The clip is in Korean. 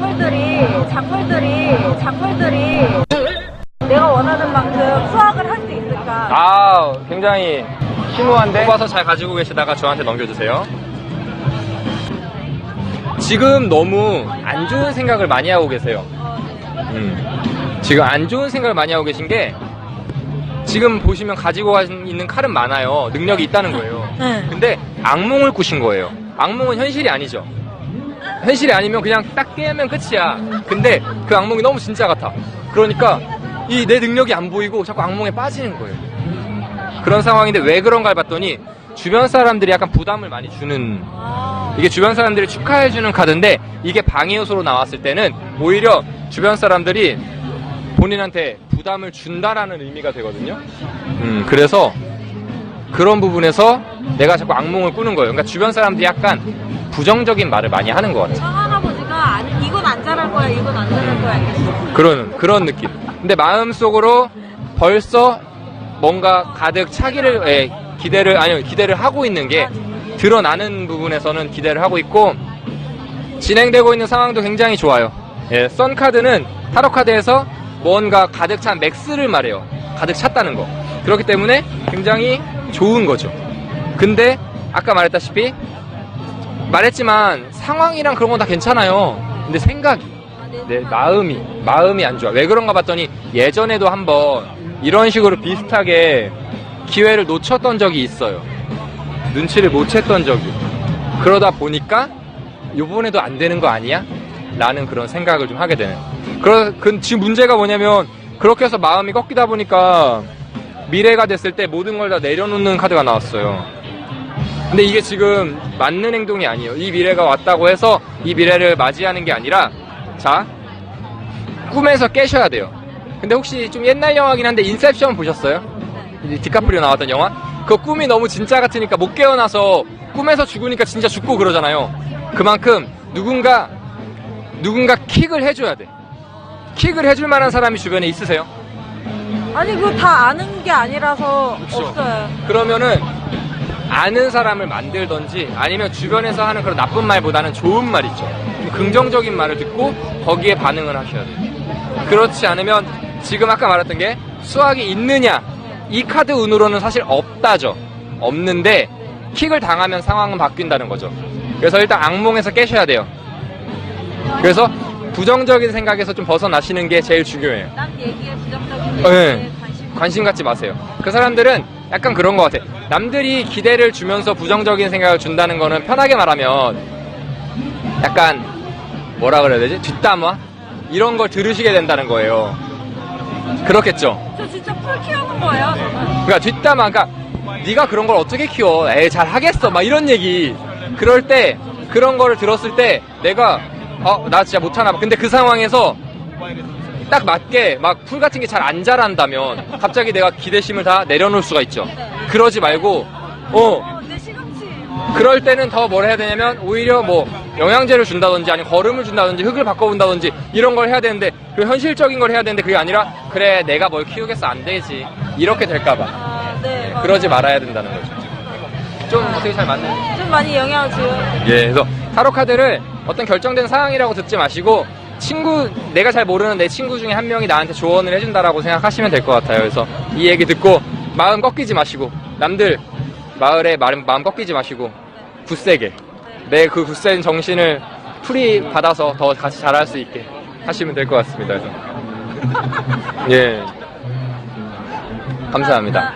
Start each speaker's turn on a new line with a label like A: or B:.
A: 동물들이 내가 원하는 만큼 수확을 할 수 있을까?
B: 아, 굉장히 심오한데 뽑아서 잘 가지고 계시다가 저한테 넘겨주세요. 지금 너무 안 좋은 생각을 많이 하고 계세요. 음. 지금 안 좋은 생각을 많이 하고 계신 게 지금 보시면 가지고 가- 있는 칼은 많아요. 능력이 있다는 거예요.
A: 네.
B: 근데 악몽을 꾸신 거예요. 악몽은 현실이 아니죠. 현실이 아니면 그냥 딱 깨면 끝이야. 근데 그 악몽이 너무 진짜 같아. 그러니까 이 내 능력이 안 보이고 자꾸 악몽에 빠지는 거예요. 그런 상황인데 왜 그런가 봤더니 주변 사람들이 약간 부담을 많이 주는
A: 아,
B: 이게 주변 사람들이 축하해 주는 카드인데 이게 방해 요소로 나왔을 때는 오히려 주변 사람들이 본인한테 부담을 준다라는 의미가 되거든요. 음, 그래서 그런 부분에서 내가 자꾸 악몽을 꾸는 거예요. 그러니까 주변 사람들이 약간 부정적인 말을 많이 하는 것 같아요.
A: 상할아버지가 안- 이건 안 잘할 거야, 이건 안 잘할 거야 이랬어.
B: 그런 그런 느낌. 근데 마음속으로 벌써 뭔가 가득 차기를 예, 기대를 아니요 기대를 하고 있는 게 드러나는 부분에서는 기대를 하고 있고 진행되고 있는 상황도 굉장히 좋아요. 예, 선 카드는 타로 카드에서 뭔가 가득 찬 맥스를 말해요. 가득 찼다는 거. 그렇기 때문에 굉장히 좋은 거죠. 근데 아까 말했다시피 말했지만 상황이랑 그런 건 다 괜찮아요. 근데 생각이 내 마음이 마음이 안 좋아. 왜 그런가 봤더니 예전에도 한번 이런 식으로 비슷하게 기회를 놓쳤던 적이 있어요. 눈치를 못 챘던 적이. 그러다 보니까 요번에도 안 되는 거 아니야? 라는 그런 생각을 좀 하게 되는. 그러, 그, 지금 문제가 뭐냐면 그렇게 해서 마음이 꺾이다 보니까 미래가 됐을 때 모든 걸 다 내려놓는 카드가 나왔어요. 근데 이게 지금 맞는 행동이 아니에요. 이 미래가 왔다고 해서 이 미래를 맞이하는 게 아니라 자 꿈에서 깨셔야 돼요. 근데 혹시 좀 옛날 영화긴 한데 인셉션 보셨어요? 이 디카프리오 나왔던 영화? 그 꿈이 너무 진짜 같으니까 못 깨어나서 꿈에서 죽으니까 진짜 죽고 그러잖아요. 그만큼 누군가 누군가 킥을 해줘야 돼. 킥을 해줄 만한 사람이 주변에 있으세요?
A: 아니 그거 다 아는 게 아니라서
B: 그쵸.
A: 없어요.
B: 그러면은 아는 사람을 만들던지 아니면 주변에서 하는 그런 나쁜 말보다는 좋은 말 있죠. 좀 긍정적인 말을 듣고 거기에 반응을 하셔야 돼요. 그렇지 않으면 지금 아까 말했던 게 수학이 있느냐 이 카드 운으로는 사실 없다죠. 없는데 킥을 당하면 상황은 바뀐다는 거죠. 그래서 일단 악몽에서 깨셔야 돼요. 그래서 부정적인 생각에서 좀 벗어나시는 게 제일 중요해요.
A: 남 얘기에 부정적인
B: 네.
A: 얘기에 관심
B: 관심 갖지 마세요. 그 사람들은 약간 그런 것 같아. 남들이 기대를 주면서 부정적인 생각을 준다는 거는 편하게 말하면 약간 뭐라 그래야 되지? 뒷담화? 이런 걸 들으시게 된다는 거예요. 그렇겠죠?
A: 저 진짜 풀 키우는 거예요.
B: 그러니까 뒷담화, 그러니까 네가 그런 걸 어떻게 키워? 에이 잘 하겠어, 막 이런 얘기. 그럴 때 그런 거를 들었을 때 내가 어 나 진짜 못하나 봐. 근데 그 상황에서 딱 맞게 막 풀 같은 게 잘 안 자란다면 갑자기 내가 기대심을 다 내려놓을 수가 있죠. 그러지 말고 어
A: 어, 내 시금치.
B: 그럴 때는 더 뭘 해야 되냐면 오히려 뭐 영양제를 준다든지 아니면 거름을 준다든지 흙을 바꿔본다든지 이런 걸 해야 되는데 그 현실적인 걸 해야 되는데 그게 아니라 그래 내가 뭘 키우겠어 안 되지 이렇게 될까봐
A: 아, 네. 맞아요.
B: 그러지 말아야 된다는 거죠. 좀 어떻게 잘 맞는?
A: 좀 많이 영향을 줘요.
B: 예, 그래서 타로 카드를 어떤 결정된 상황이라고 듣지 마시고 친구 내가 잘 모르는 내 친구 중에 한 명이 나한테 조언을 해준다라고 생각하시면 될 것 같아요. 그래서 이 얘기 듣고 마음 꺾이지 마시고 남들 마을에 마음, 마음 꺾이지 마시고 굳세게 내 그 굳센 정신을 풀이 받아서 더 같이 잘할 수 있게 하시면 될 것 같습니다. 그래서 예, 감사합니다.